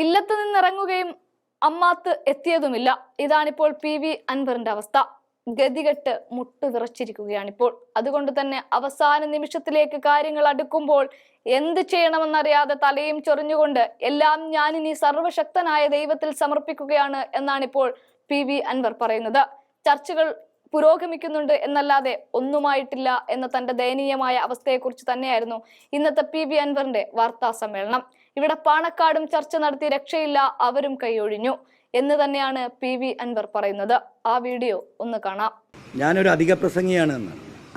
ഇല്ലത്ത് നിന്നിറങ്ങുകയും Ammath എത്തിയതുമില്ല. ഇതാണിപ്പോൾ P V അൻവറിന്റെ അവസ്ഥ. ഗതികെട്ട് മുട്ടുവിറച്ചിരിക്കുകയാണിപ്പോൾ അതുകൊണ്ട് തന്നെ അവസാന നിമിഷത്തിലേക്ക് കാര്യങ്ങൾ അടുക്കുമ്പോൾ എന്ത് ചെയ്യണമെന്നറിയാതെ തലയും ചൊറിഞ്ഞുകൊണ്ട് എല്ലാം ഞാനിനി സർവശക്തനായ ദൈവത്തിൽ സമർപ്പിക്കുകയാണ് എന്നാണിപ്പോൾ പി വി അൻവർ പറയുന്നത്. ചർച്ചകൾ പുരോഗമിക്കുന്നുണ്ട് എന്നല്ലാതെ ഒന്നുമായിട്ടില്ല എന്ന തന്റെ ദയനീയമായ അവസ്ഥയെക്കുറിച്ച് തന്നെയായിരുന്നു ഇന്നത്തെ പി വി അൻവറിന്റെ വാർത്താ സമ്മേളനം. ഇവിടെ പാണക്കാടും ചർച്ച നടത്തി രക്ഷയില്ല അവരും കൈയൊഴിഞ്ഞു എന്ന് തന്നെയാണ് പി വി അൻവർ പറയുന്നത്. ആ വീഡിയോ ഒന്ന് കാണാം. ഞാനൊരു അധിക പ്രസംഗിയാണ്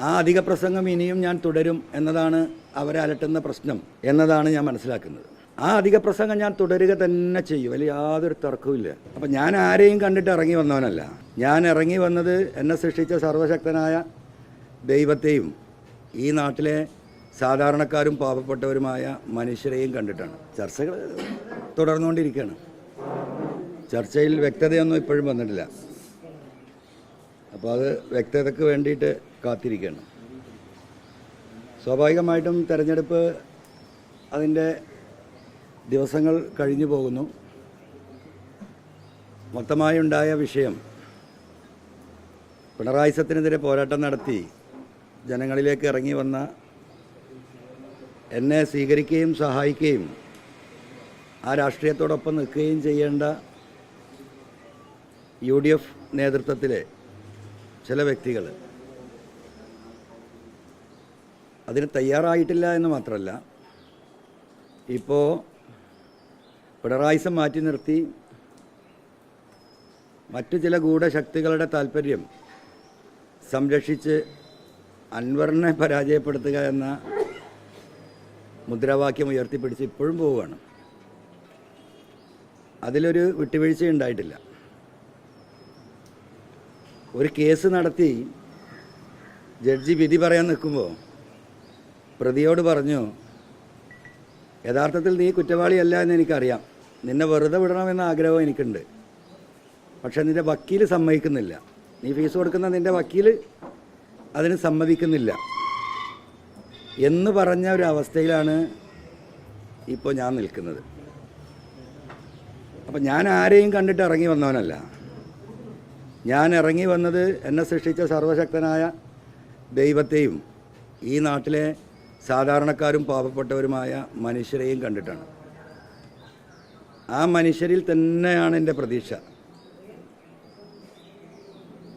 ആ അധിക പ്രസംഗം ഇനിയും ഞാൻ തുടരും എന്നതാണ് അവരെ അലട്ടുന്ന പ്രശ്നം എന്നതാണ് ഞാൻ മനസ്സിലാക്കുന്നത്. ആ അധിക പ്രസംഗം ഞാൻ തുടരുക തന്നെ ചെയ്യും. അതിൽ യാതൊരു തർക്കവുമില്ല അപ്പം ഞാൻ ആരെയും കണ്ടിട്ട് ഇറങ്ങി വന്നവനല്ല. ഞാൻ ഇറങ്ങി വന്നത് എന്നെ സൃഷ്ടിച്ച സർവശക്തനായ ദൈവത്തെയും ഈ നാട്ടിലെ സാധാരണക്കാരും പാവപ്പെട്ടവരുമായ മനുഷ്യരെയും കണ്ടിട്ടാണ്. ചർച്ചകൾ തുടർന്നുകൊണ്ടിരിക്കുകയാണ്. ചർച്ചയിൽ വ്യക്തതയൊന്നും ഇപ്പോഴും വന്നിട്ടില്ല. അപ്പോൾ അത് വ്യക്തതയ്ക്ക് വേണ്ടിയിട്ട് കാത്തിരിക്കുകയാണ്. സ്വാഭാവികമായിട്ടും തെരഞ്ഞെടുപ്പ് അതിന്റെ ദിവസങ്ങൾ കഴിഞ്ഞു പോകുന്നു. മൊത്തമായി ഉണ്ടായ വിഷയം പിണറായി സത്തിനെതിരെ പോരാട്ടം നടത്തി ജനങ്ങളിലേക്ക് ഇറങ്ങി വന്ന എന്നെ സ്വീകരിക്കുകയും സഹായിക്കുകയും ആ രാഷ്ട്രീയത്തോടൊപ്പം നിൽക്കുകയും ചെയ്യേണ്ട യു ഡി എഫ് നേതൃത്വത്തിലെ ചില വ്യക്തികൾ അതിന് തയ്യാറായിട്ടില്ല എന്ന് മാത്രമല്ല ഇപ്പോൾ പിണറായിസം മാറ്റി നിർത്തി മറ്റു ചില ഗൂഢശക്തികളുടെ താല്പര്യം സംരക്ഷിച്ച് അൻവറിനെ പരാജയപ്പെടുത്തുക എന്ന മുദ്രാവാക്യം ഉയർത്തിപ്പിടിച്ച് ഇപ്പോഴും പോവുകയാണ്. അതിലൊരു വിട്ടുവീഴ്ച ഉണ്ടായിട്ടില്ല. ഒരു കേസ് നടത്തി ജഡ്ജി വിധി പറയാൻ നിൽക്കുമ്പോൾ പ്രതിയോട് പറഞ്ഞു യഥാർത്ഥത്തിൽ നീ കുറ്റവാളിയല്ല എന്ന് എനിക്കറിയാം. നിന്നെ വെറുതെ വിടണമെന്ന ആഗ്രഹം എനിക്കുണ്ട്. പക്ഷെ നിന്റെ വക്കീൽ സമ്മതിക്കുന്നില്ല. നീ ഫീസ് കൊടുക്കുന്ന നിന്റെ വക്കീൽ അതിന് സമ്മതിക്കുന്നില്ല. എന്ന് പറഞ്ഞ ഒരു അവസ്ഥയിലാണ് ഇപ്പോൾ ഞാൻ നിൽക്കുന്നത്. അപ്പം ഞാൻ ആരെയും കണ്ടിട്ട് ഇറങ്ങി വന്നവനല്ല. ഞാൻ ഇറങ്ങി വന്നത് എന്നെ സൃഷ്ടിച്ച സർവശക്തനായ ദൈവത്തെയും ഈ നാട്ടിലെ സാധാരണക്കാരും പാവപ്പെട്ടവരുമായ മനുഷ്യരെയും കണ്ടിട്ടാണ്. ആ മനുഷ്യരിൽ തന്നെയാണ് എന്റെ പ്രതീക്ഷ.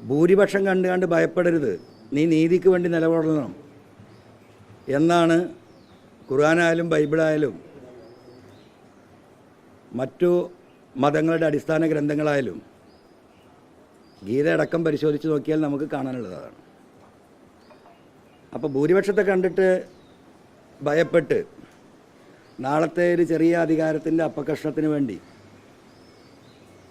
ഭൂരിപക്ഷം കണ്ട് കണ്ട് ഭയപ്പെടരുത്. നീ നീതിക്ക് വേണ്ടി നിലകൊള്ളണം. എന്നാണ് ഖുർആാനായാലും ബൈബിളായാലും മറ്റു മതങ്ങളുടെ അടിസ്ഥാന ഗ്രന്ഥങ്ങളായാലും ഗീത അടക്കം പരിശോധിച്ച് നോക്കിയാൽ നമുക്ക് കാണാനുള്ളതാണ് അപ്പോൾ ഭൂരിപക്ഷത്തെ കണ്ടിട്ട് ഭയപ്പെട്ട് നാളത്തെ ഒരു ചെറിയ അധികാരത്തിന്റെ അപ്പകഷ്ണത്തിന് വേണ്ടി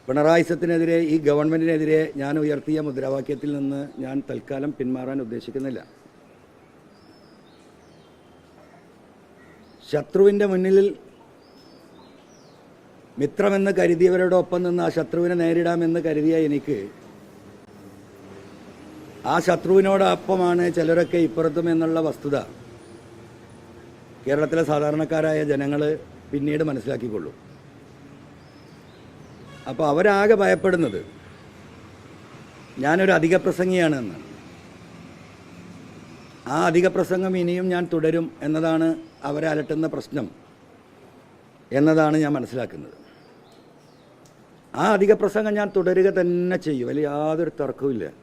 പിണറായിസത്തിനെതിരെ ഈ ഗവൺമെന്റിനെതിരെ ഞാൻ ഉയർത്തിയ മുദ്രാവാക്യത്തിൽ നിന്ന് ഞാൻ തൽക്കാലം പിന്മാറാൻ ഉദ്ദേശിക്കുന്നില്ല. ശത്രുവിന്റെ മുന്നിൽ മിത്രമെന്ന് കരുതിയവരോടൊപ്പം നിന്ന് ആ ശത്രുവിനെ നേരിടാമെന്ന് കരുതിയ എനിക്ക് ആ ശത്രുവിനോടൊപ്പമാണ് ചിലരൊക്കെ ഇപ്പുറത്തും എന്നുള്ള വസ്തുത. കേരളത്തിലെ സാധാരണക്കാരായ ജനങ്ങൾ പിന്നീട് മനസ്സിലാക്കിക്കൊള്ളും. അപ്പോൾ അവരാകെ ഭയപ്പെടുന്നത് ഞാനൊരു അധിക പ്രസംഗിയാണ് എന്ന് ആ അധിക പ്രസംഗം ഇനിയും ഞാൻ തുടരും എന്നതാണ് അവരെ അലട്ടുന്ന പ്രശ്നം എന്നതാണ് ഞാൻ മനസ്സിലാക്കുന്നത്. ആ അധിക പ്രസംഗം ഞാൻ തുടരുക തന്നെ ചെയ്യും. അല്ലെങ്കിൽ യാതൊരു തർക്കവുമില്ല.